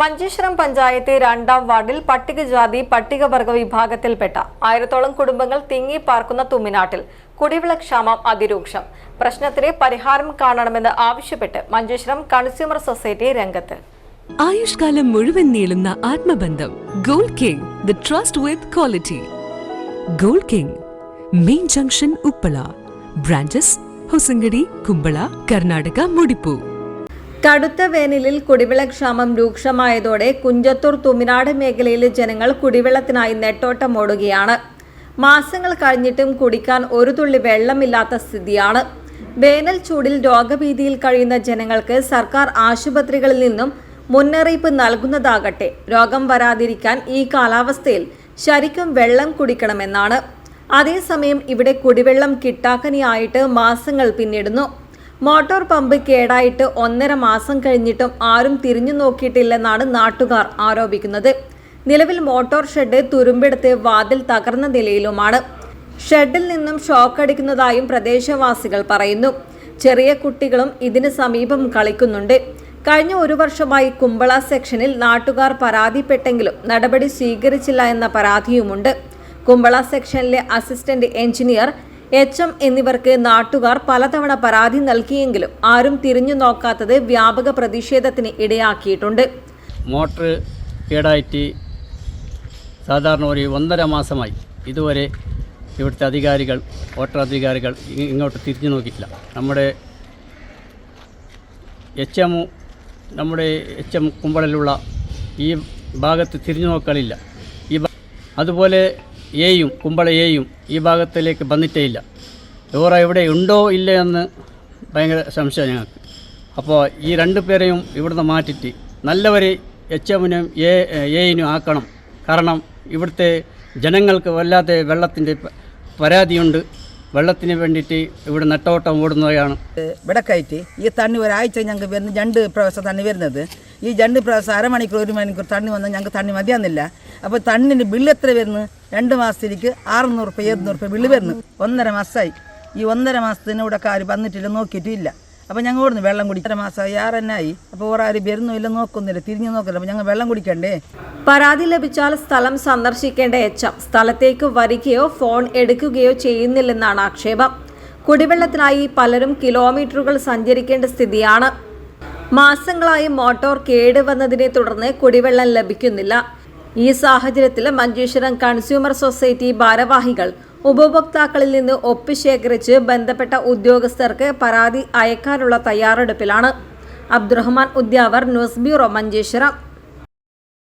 മഞ്ചേശ്വരം പഞ്ചായത്ത് രണ്ടാം വാർഡിൽ പട്ടികജാതി പട്ടികവർഗ വിഭാഗത്തിൽപ്പെട്ട ആയിരത്തോളം കുടുംബങ്ങൾ തിങ്ങി പാർക്കുന്ന തുമ്മിനാട്ടിൽ കുടിവെള്ള ക്ഷാമം അതിരൂക്ഷം. പ്രശ്നത്തിന് പരിഹാരം കാണണമെന്ന് ആവശ്യപ്പെട്ട് മഞ്ചേശ്വരം കൺസ്യൂമർ സൊസൈറ്റി രംഗത്ത്. ആയുഷ്കാലം മുഴുവൻ നീളുന്ന ആത്മബന്ധം Gold King the trust with quality Gold King main junction Uppala branches Hosangadi Kumbala Karnataka മുടിപ്പൂ. കടുത്ത വേനലിൽ കുടിവെള്ളക്ഷാമം രൂക്ഷമായതോടെ കുഞ്ചത്തൂർ തുമിനാട് മേഖലയിലെ ജനങ്ങൾ കുടിവെള്ളത്തിനായി നെട്ടോട്ടമോടുകയാണ് മാസങ്ങൾ കഴിഞ്ഞിട്ടും കുടിക്കാൻ ഒരു തുള്ളി വെള്ളമില്ലാത്ത സ്ഥിതിയാണ്. വേനൽ ചൂടിൽ രോഗഭീതിയിൽ കഴിയുന്ന ജനങ്ങൾക്ക് സർക്കാർ ആശുപത്രികളിൽ നിന്നും മുന്നറിയിപ്പ് നൽകുന്നതാകട്ടെ. രോഗം വരാതിരിക്കാൻ ഈ കാലാവസ്ഥയിൽ ശരിക്കും വെള്ളം കുടിക്കണമെന്നാണ്. അതേസമയം ഇവിടെ കുടിവെള്ളം കിട്ടാക്കനിയായിട്ട് മാസങ്ങൾ പിന്നിടുന്നു. മോട്ടോർ പമ്പ് കേടായിട്ട് ഒന്നര മാസം കഴിഞ്ഞിട്ടും ആരും തിരിഞ്ഞു നോക്കിയിട്ടില്ലെന്നാണ് നാട്ടുകാർ ആരോപിക്കുന്നത്. നിലവിൽ മോട്ടോർ ഷെഡ് തുരുമ്പെടുത്ത് വാതിൽ തകർന്ന നിലയിലുമാണ്. ഷെഡിൽ നിന്നും ഷോക്ക് അടിക്കുന്നതായും പ്രദേശവാസികൾ പറയുന്നു. ചെറിയ കുട്ടികളും ഇതിന് സമീപം കളിക്കുന്നുണ്ട്. കഴിഞ്ഞ ഒരു വർഷമായി കുമ്പള സെക്ഷനിൽ നാട്ടുകാർ പരാതിപ്പെട്ടെങ്കിലും നടപടി സ്വീകരിച്ചില്ല എന്ന പരാതിയുമുണ്ട്. കുമ്പള സെക്ഷനിലെ അസിസ്റ്റന്റ് എഞ്ചിനീയർ എച്ച് എം എന്നിവർക്ക് നാട്ടുകാർ പലതവണ പരാതി നൽകിയെങ്കിലും ആരും തിരിഞ്ഞു നോക്കാത്തത് വ്യാപക പ്രതിഷേധത്തിന് ഇടയാക്കിയിട്ടുണ്ട്. മോട്ടർ കേടായിട്ട് സാധാരണ ഒരു ഒന്നര മാസമായി. ഇതുവരെ ഇവിടുത്തെ അധികാരികൾ വോട്ടർ അധികാരികൾ ഇങ്ങോട്ട് തിരിഞ്ഞു നോക്കിയിട്ടില്ല. നമ്മുടെ എച്ച് എം നമ്മുടെ എച്ച് എം കുമ്പളിലുള്ള ഈ ഭാഗത്ത് തിരിഞ്ഞു നോക്കലില്ല. ഈ അതുപോലെ എയും കുമ്പള എയും ഈ ഭാഗത്തിലേക്ക് വന്നിട്ടേ ഇല്ല ലോറ ഇവിടെ ഉണ്ടോ ഇല്ല എന്ന് ഭയങ്കര സംശയം ഞങ്ങൾക്ക്. അപ്പോൾ ഈ രണ്ട് പേരെയും ഇവിടുന്ന് മാറ്റിയിട്ട് നല്ലവരെ എച്ച് എമ്മിനും എ എയിനും ആക്കണം. കാരണം ഇവിടുത്തെ ജനങ്ങൾക്ക് വല്ലാത്ത വെള്ളത്തിന്റെ പരാതിയുണ്ട്. വെള്ളത്തിന് വേണ്ടിയിട്ട് ഇവിടെ നെട്ടോട്ടം ഓടുന്നവയാണ് ഇവിടെ കയറ്റി ഈ തണ്ണി ഒരാഴ്ച ഞങ്ങൾക്ക് വരുന്ന രണ്ട് പ്രാവശ്യം തണ്ണി വരുന്നത്. ഈ രണ്ട് പ്രാവശ്യം അരമണിക്കൂർ ഒരു മണിക്കൂർ തണ്ണി വന്നാൽ ഞങ്ങൾക്ക് തണ്ണി മതിയാകുന്നില്ല അപ്പോൾ തണ്ണിന് ബില്ല് എത്ര വരുന്നു? രണ്ട് മാസത്തിലേക്ക് അറുന്നൂറ് റുപ്യ എഴുന്നൂറ് റുപ്യ ബില്ല് വരുന്നു. ഒന്നര മാസമായി ഈ ഒന്നര മാസത്തിന് ഇവിടെ ആരും വന്നിട്ടില്ല നോക്കിയിട്ടില്ല. അപ്പോൾ ഞങ്ങൾ ഓടുന്നു വെള്ളം കുടി ഒന്നര മാസമായി ആറെന്നായി അപ്പോൾ ആരും വരുന്നില്ല നോക്കുന്നില്ല തിരിഞ്ഞു നോക്കുന്നില്ല. അപ്പോൾ ഞങ്ങൾ വെള്ളം കുടിക്കണ്ടേ? പരാതി ലഭിച്ചാൽ സ്ഥലം സന്ദർശിക്കേണ്ട എച്ച് സ്ഥലത്തേക്ക് വരികയോ ഫോൺ എടുക്കുകയോ ചെയ്യുന്നില്ലെന്നാണ് ആക്ഷേപം. കുടിവെള്ളത്തിനായി പലരും കിലോമീറ്ററുകൾ സഞ്ചരിക്കേണ്ട സ്ഥിതിയാണ്. മാസങ്ങളായി മോട്ടോർ കേടുവന്നതിനെ തുടർന്ന് കുടിവെള്ളം ലഭിക്കുന്നില്ല. ഈ സാഹചര്യത്തിൽ മഞ്ചേശ്വരം കൺസ്യൂമർ സൊസൈറ്റി ഭാരവാഹികൾ ഉപഭോക്താക്കളിൽ നിന്ന് ഒപ്പ് ശേഖരിച്ച് ബന്ധപ്പെട്ട ഉദ്യോഗസ്ഥർക്ക് പരാതി അയക്കാനുള്ള തയ്യാറെടുപ്പിലാണ്. Abdurahman Udyavar news bureau Manjeshwaram.